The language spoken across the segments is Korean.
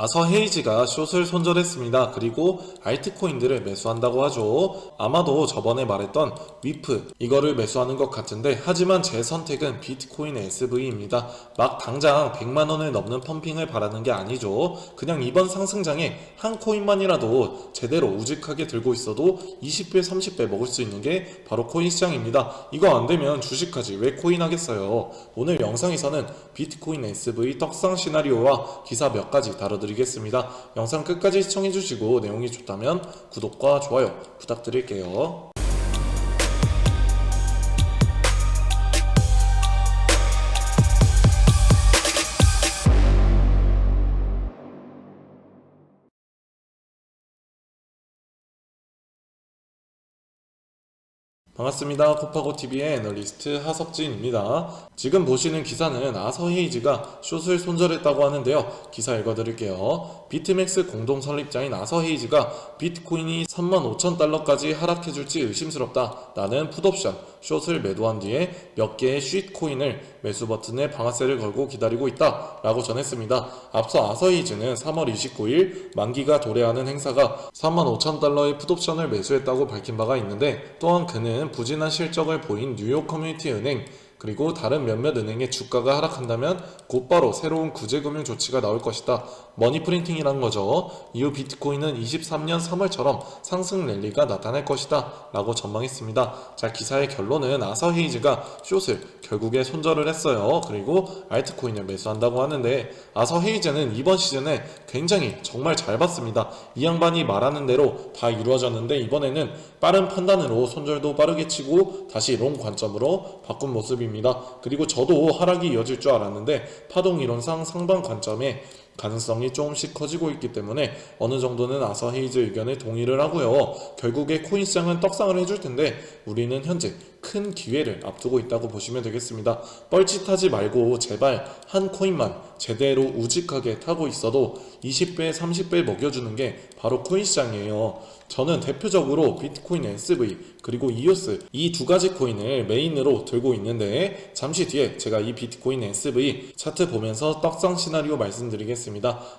아서 헤이지가 숏을 손절했습니다. 그리고 알트코인들을 매수한다고 하죠. 아마도 저번에 말했던 위프 이거를 매수하는 것 같은데 하지만 제 선택은 비트코인 SV입니다. 막 당장 100만 원을 넘는 펌핑을 바라는 게 아니죠. 그냥 이번 상승장에 한 코인만이라도 제대로 우직하게 들고 있어도 20배, 30배 먹을 수 있는 게 바로 코인 시장입니다. 이거 안 되면 주식하지 왜 코인 하겠어요. 오늘 영상에서는 비트코인 SV 떡상 시나리오와 기사 몇 가지 다뤄드 리겠습니다. 영상 끝까지 시청해주시고 내용이 좋다면 구독과 좋아요 부탁드릴게요. 반갑습니다. 코파고 TV의 애널리스트 하석진입니다. 지금 보시는 기사는 아서 헤이즈가 숏을 손절했다고 하는데요. 기사 읽어드릴게요. 비트맥스 공동 설립자인 아서 헤이즈가 비트코인이 3만 5천 달러까지 하락해줄지 의심스럽다. 나는 풋옵션 숏을 매도한 뒤에 몇 개의 쉿 코인을 매수 버튼에 방아쇠를 걸고 기다리고 있다. 라고 전했습니다. 앞서 아서 헤이즈는 3월 29일 만기가 도래하는 행사가 3만 5천 달러의 풋옵션을 매수했다고 밝힌 바가 있는데 또한 그는 부진한 실적을 보인 뉴욕 커뮤니티 은행 그리고 다른 몇몇 은행의 주가가 하락한다면 곧바로 새로운 구제금융 조치가 나올 것이다. 머니 프린팅이란 거죠. 이후 비트코인은 23년 3월처럼 상승 랠리가 나타날 것이다. 라고 전망했습니다. 자, 기사의 결론은 아서 헤이즈가 숏을 결국에 손절을 했어요. 그리고 알트코인을 매수한다고 하는데 아서 헤이즈는 이번 시즌에 굉장히 정말 잘 봤습니다. 이 양반이 말하는 대로 다 이루어졌는데 이번에는 빠른 판단으로 손절도 빠르게 치고 다시 롱 관점으로 바꾼 모습입니다. 그리고 저도 하락이 이어질 줄 알았는데 파동 이론상 상방 관점에 가능성이 조금씩 커지고 있기 때문에 어느 정도는 아서 헤이즈 의견에 동의를 하고요. 결국에 코인 시장은 떡상을 해줄 텐데 우리는 현재 큰 기회를 앞두고 있다고 보시면 되겠습니다. 뻘짓하지 말고 제발 한 코인만 제대로 우직하게 타고 있어도 20배, 30배 먹여주는 게 바로 코인 시장이에요. 저는 대표적으로 비트코인 SV 그리고 이오스 이두 가지 코인을 메인으로 들고 있는데 잠시 뒤에 제가 이 비트코인 SV 차트 보면서 떡상 시나리오 말씀드리겠습니다.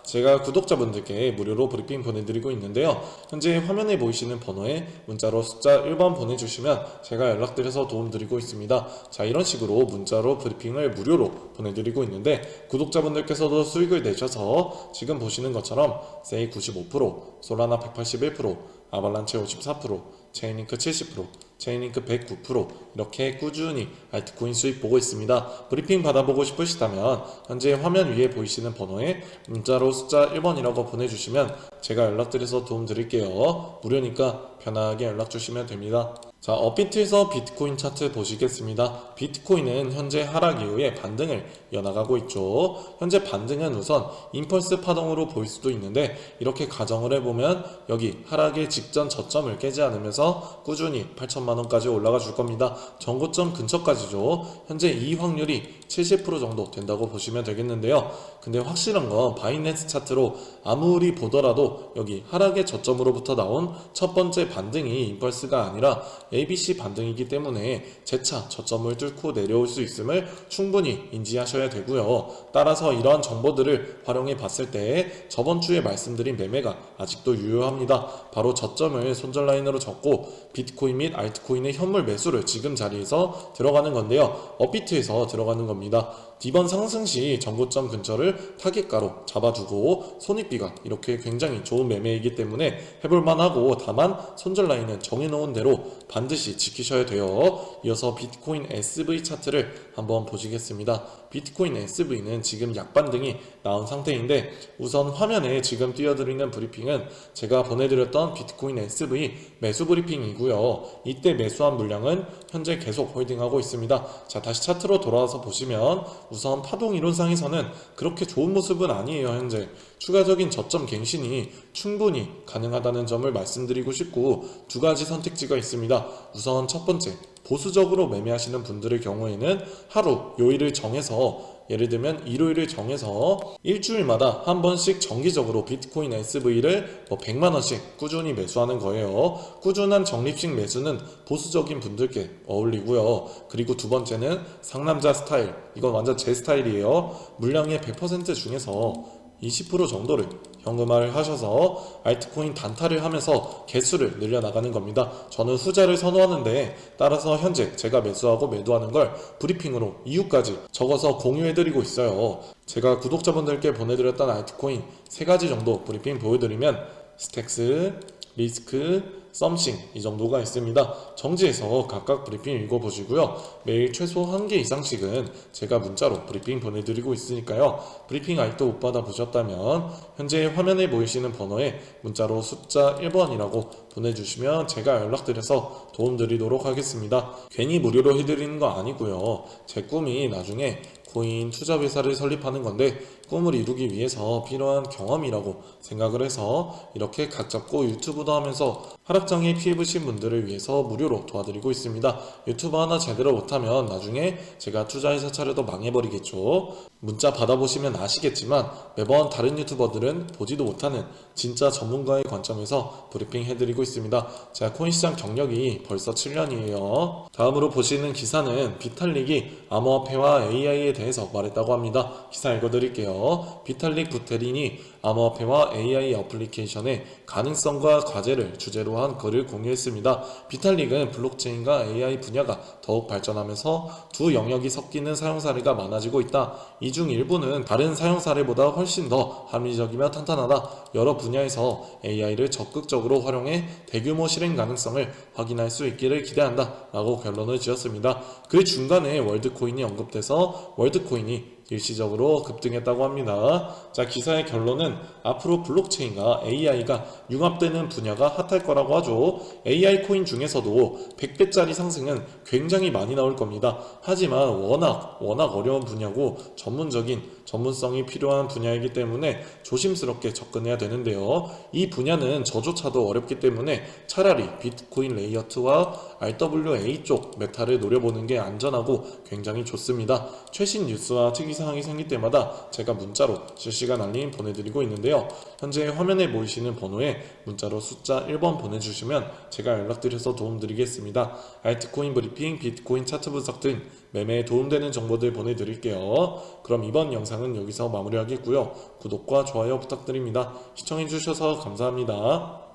제가 구독자분들께 무료로 브리핑 보내드리고 있는데요. 현재 화면에 보이시는 번호에 문자로 숫자 1번 보내주시면 제가 연락드려서 도움드리고 있습니다. 자 이런 식으로 문자로 브리핑을 무료로 보내드리고 있는데 구독자분들께서도 수익을 내셔서 지금 보시는 것처럼 세이 95%, 솔라나 181%, 아발란체 54%, 체인링크 70%, 체인링크 109% 이렇게 꾸준히 알트코인 수익 보고 있습니다. 브리핑 받아보고 싶으시다면 현재 화면 위에 보이시는 번호에 문자로 숫자 1번이라고 보내주시면 제가 연락드려서 도움 드릴게요. 무료니까 편하게 연락 주시면 됩니다. 자, 업비트에서 비트코인 차트 보시겠습니다. 비트코인은 현재 하락 이후에 반등을 이어나가고 있죠. 현재 반등은 우선 임펄스 파동으로 보일 수도 있는데 이렇게 가정을 해보면 여기 하락의 직전 저점을 깨지 않으면서 꾸준히 8천만 원까지 올라가 줄 겁니다. 전고점 근처까지죠. 현재 이 확률이 70% 정도 된다고 보시면 되겠는데요. 근데 확실한 건 바이낸스 차트로 아무리 보더라도 여기 하락의 저점으로부터 나온 첫 번째 반등이 임펄스가 아니라 ABC 반등이기 때문에 재차 저점을 뚫고 내려올 수 있음을 충분히 인지하셔야 되고요. 따라서 이러한 정보들을 활용해 봤을 때 저번 주에 말씀드린 매매가 아직도 유효합니다. 바로 저점을 손절 라인으로 접고 비트코인 및 알트코인의 현물 매수를 지금 자리에서 들어가는 건데요. 업비트에서 들어가는 겁니다. 겁니다. 이번 상승 시 전고점 근처를 타겟가로 잡아두고 손익비가 이렇게 굉장히 좋은 매매이기 때문에 해볼만 하고 다만 손절 라인은 정해놓은 대로 반드시 지키셔야 돼요. 이어서 비트코인 SV 차트를 한번 보시겠습니다. 비트코인 SV는 지금 약반등이 나온 상태인데 우선 화면에 지금 띄워드리는 브리핑은 제가 보내드렸던 비트코인 SV 매수 브리핑이고요. 이때 매수한 물량은 현재 계속 홀딩하고 있습니다. 자 다시 차트로 돌아와서 보시면 우선 파동 이론상에서는 그렇게 좋은 모습은 아니에요 현재 추가적인 저점 갱신이 충분히 가능하다는 점을 말씀드리고 싶고 두 가지 선택지가 있습니다. 우선 첫 번째 보수적으로 매매하시는 분들의 경우에는 하루 요일을 정해서 예를 들면 일요일을 정해서 일주일마다 한 번씩 정기적으로 비트코인 SV를 뭐 100만 원씩 꾸준히 매수하는 거예요. 꾸준한 적립식 매수는 보수적인 분들께 어울리고요. 그리고 두 번째는 상남자 스타일. 이건 완전 제 스타일이에요. 물량의 100% 중에서 20% 정도를 현금화를 하셔서 알트코인 단타를 하면서 개수를 늘려나가는 겁니다. 저는 후자를 선호하는데 따라서 현재 제가 매수하고 매도하는 걸 브리핑으로 이유까지 적어서 공유해드리고 있어요. 제가 구독자분들께 보내드렸던 알트코인 세 가지 정도 브리핑 보여드리면 스택스, 리스크, 썸씽 이 정도가 있습니다. 정지해서 각각 브리핑 읽어보시고요. 매일 최소 한 개 이상씩은 제가 문자로 브리핑 보내드리고 있으니까요. 브리핑 아직도 못 받아보셨다면 현재 화면에 보이시는 번호에 문자로 숫자 1번이라고 보내주시면 제가 연락드려서 도움드리도록 하겠습니다. 괜히 무료로 해드리는 거 아니고요. 제 꿈이 나중에 코인 투자 회사를 설립하는 건데 꿈을 이루기 위해서 필요한 경험이라고 생각을 해서 이렇게 각 잡고 유튜브도 하면서 하락장애 피해보신 분들을 위해서 무료로 도와드리고 있습니다. 유튜브 하나 제대로 못하면 나중에 제가 투자회사 차려도 망해버리겠죠. 문자 받아보시면 아시겠지만 매번 다른 유튜버들은 보지도 못하는 진짜 전문가의 관점에서 브리핑 해드리고 있습니다. 제가 코인시장 경력이 벌써 7년이에요. 다음으로 보시는 기사는 비탈릭이 암호화폐와 AI에 대해서 말했다고 합니다. 기사 읽어드릴게요. 비탈릭 부테린이 암호화폐와 AI 어플리케이션의 가능성과 과제를 주제로 한 글을 공유했습니다. 비탈릭은 블록체인과 AI 분야가 더욱 발전하면서 두 영역이 섞이는 사용 사례가 많아지고 있다. 이 중 일부는 다른 사용 사례보다 훨씬 더 합리적이며 탄탄하다. 여러 분야에서 AI를 적극적으로 활용해 대규모 실행 가능성을 확인할 수 있기를 기대한다. 라고 결론을 지었습니다. 그 중간에 월드코인이 언급돼서 월드코인이 일시적으로 급등했다고 합니다. 자, 기사의 결론은 앞으로 블록체인과 AI가 융합되는 분야가 핫할 거라고 하죠. AI 코인 중에서도 100배짜리 상승은 굉장히 많이 나올 겁니다. 하지만 워낙, 워낙 어려운 분야고 전문적인 전문성이 필요한 분야이기 때문에 조심스럽게 접근해야 되는데요. 이 분야는 저조차도 어렵기 때문에 차라리 비트코인 레이어 2와 RWA 쪽 메타를 노려보는 게 안전하고 굉장히 좋습니다. 최신 뉴스와 특이 사항이 생길 때마다 제가 문자로 실시간 알림 보내드리고 있는데요. 현재 화면에 보이시는 번호에 문자로 숫자 1번 보내주시면 제가 연락드려서 도움드리겠습니다. 알트코인 브리핑, 비트코인 차트 분석 등 매매에 도움되는 정보들 보내드릴게요. 그럼 이번 영상은 여기서 마무리하겠고요. 구독과 좋아요 부탁드립니다. 시청해주셔서 감사합니다.